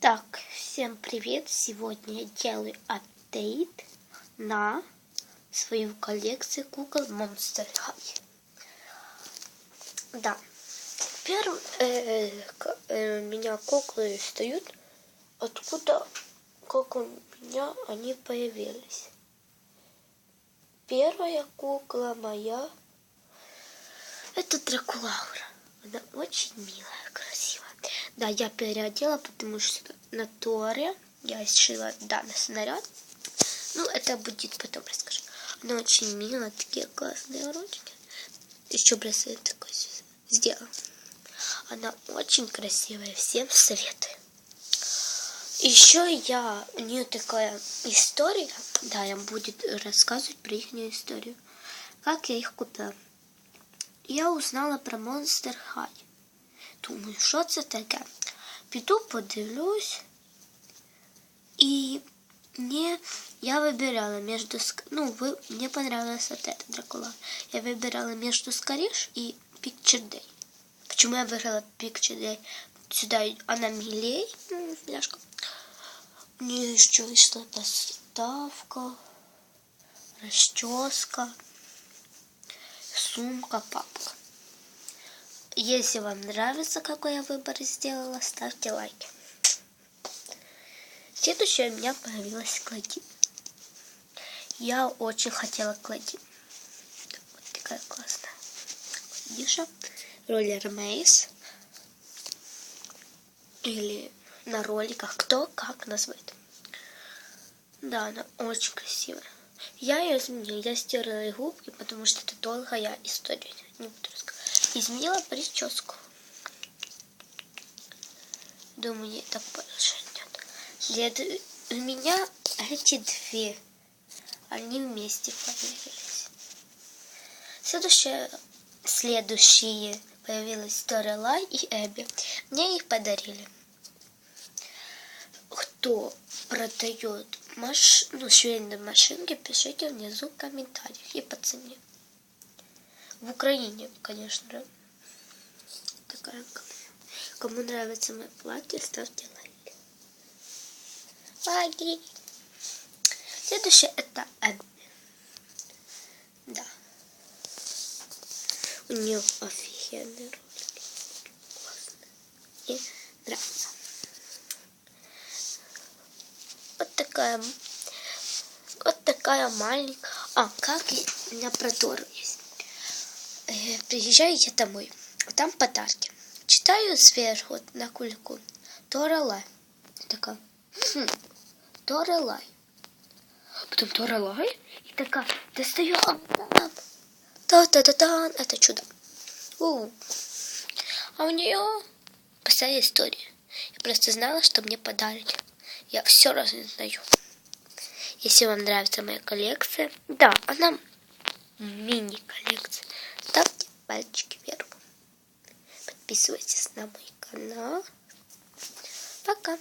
Так, всем привет! Сегодня я делаю апдейт на свою коллекцию кукол Monster High. Да, первым э, э, меня куклы встают, откуда, как у меня они появились. Первая кукла моя это Дракулаура. Она очень милая, красивая. Да, я переодела, потому что на Торе я сшила данный снаряд. Ну, это будет потом расскажу. Она очень милая, такие классные ручки. Еще браслет такой сделала. Она очень красивая, всем советую. Еще я, у нее такая история, да, я буду рассказывать про их историю. Как я их купила. Я узнала про Monster High. Думаю, що це таке? Піду подивлюсь. И мне я выбирала между ну вы мне понравилась вот эта Дракула. Я выбирала между Скориш и Picture Day. Почему я выбрала Picture Day? Сюда она милей, фляжка. У нее еще вышла поставка, расческа, сумка, папка. Если вам нравится, какой я выбор сделала, ставьте лайки. Следующее у меня появилась Клади. Я очень хотела Клади. Вот такая классная. Кладиша. Роллер Мейс. Или на роликах. Кто как называет. Да, она очень красивая. Я ее изменила. Я стерла ей губки, потому что это долгая история. Не буду рассказывать. Изменила прическу. Думаю, ей так больше идет. След... У меня эти две, они вместе появились. Следующее, следующие появилась Лай и Эбби. Мне их подарили. Кто продает маш... ну, швейные машинки, пишите внизу в комментариях и по цене. В Украине, конечно же. Такая. Кому нравится мое платье, ставьте лайк. Лайки. Следующее это Эбби. Да. У нее офигенный ролик. Классный. Мне нравится. Вот такая вот такая маленькая. А, как и у меня Э, приезжаете домой, там подарки. Читаю сверху на кульку. Тора Лай. Такая, хм, Тора Лай. Потом Тора Лай. И такая, достаю, та-та-та-та, это чудо. У. А у нее простая история. Я просто знала, что мне подарили. Я все разнаю. Если вам нравится моя коллекция, да, она мини-коллекция, пальчики вверх. Подписывайтесь на мой канал. Пока.